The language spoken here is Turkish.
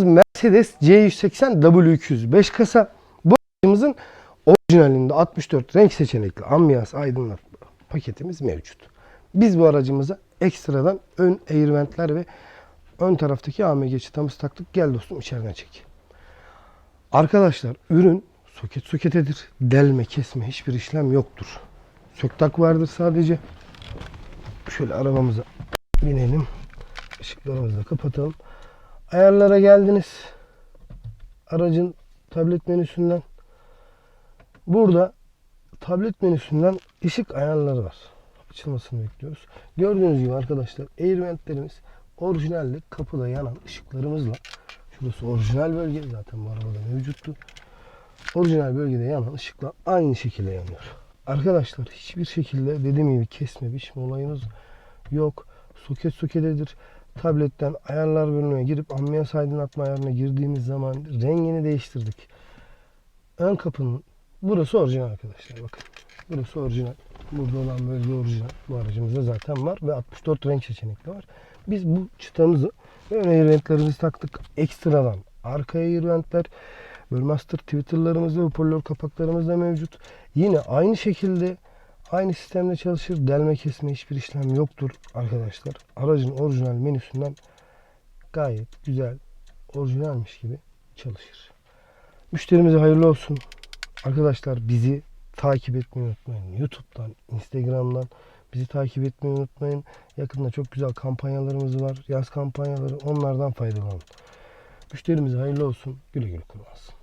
aracımız Mercedes C180 W200 5 kasa. Bu aracımızın orijinalinde 64 renk seçenekli ambiyans aydınlatma paketimiz mevcut. Biz bu aracımıza ekstradan ön airventler ve ön taraftaki AMG çıtamızı taktık. Gel dostum içeriden çek. Arkadaşlar ürün soket soketedir. Delme kesme hiçbir işlem yoktur. Söktak vardır sadece. Şöyle arabamıza binelim. Işıklarımızı da kapatalım. Ayarlara geldiniz. Aracın tablet menüsünden. Burada tablet menüsünden ışık ayarları var. Açılmasını bekliyoruz. Gördüğünüz gibi arkadaşlar airventlerimiz orijinalde kapıda yanan ışıklarımızla şurası orijinal bölge zaten bu arabada mevcuttu. Orijinal bölgede yanan ışıklar aynı şekilde yanıyor. Arkadaşlar hiçbir şekilde dediğim gibi kesme biçme olayınız yok. Soket soketedir. Tabletten ayarlar bölümüne girip ambiyans aydınlatma ayarına girdiğimiz zaman rengini değiştirdik. Ön kapının burası orijinal arkadaşlar bakın. Burası orijinal. Burada olan bölge orijinal. Bu aracımızda zaten var ve 64 renk seçenekli var. Biz bu çıtamızı ön airventlerimizi taktık. Ekstradan arka airventler, Burmaster Twitter'larımız ve hoparlör kapaklarımız da mevcut. Yine aynı şekilde aynı sistemde çalışır. Delme kesme hiçbir işlem yoktur arkadaşlar. Aracın orijinal menüsünden gayet güzel, orijinalmiş gibi çalışır. Müşterimize hayırlı olsun. Arkadaşlar bizi takip etmeyi unutmayın. YouTube'dan, Instagram'dan bizi takip etmeyi unutmayın. Yakında çok güzel kampanyalarımız var. Yaz kampanyaları onlardan faydalanın. Müşterimize hayırlı olsun. Güle güle kullansın.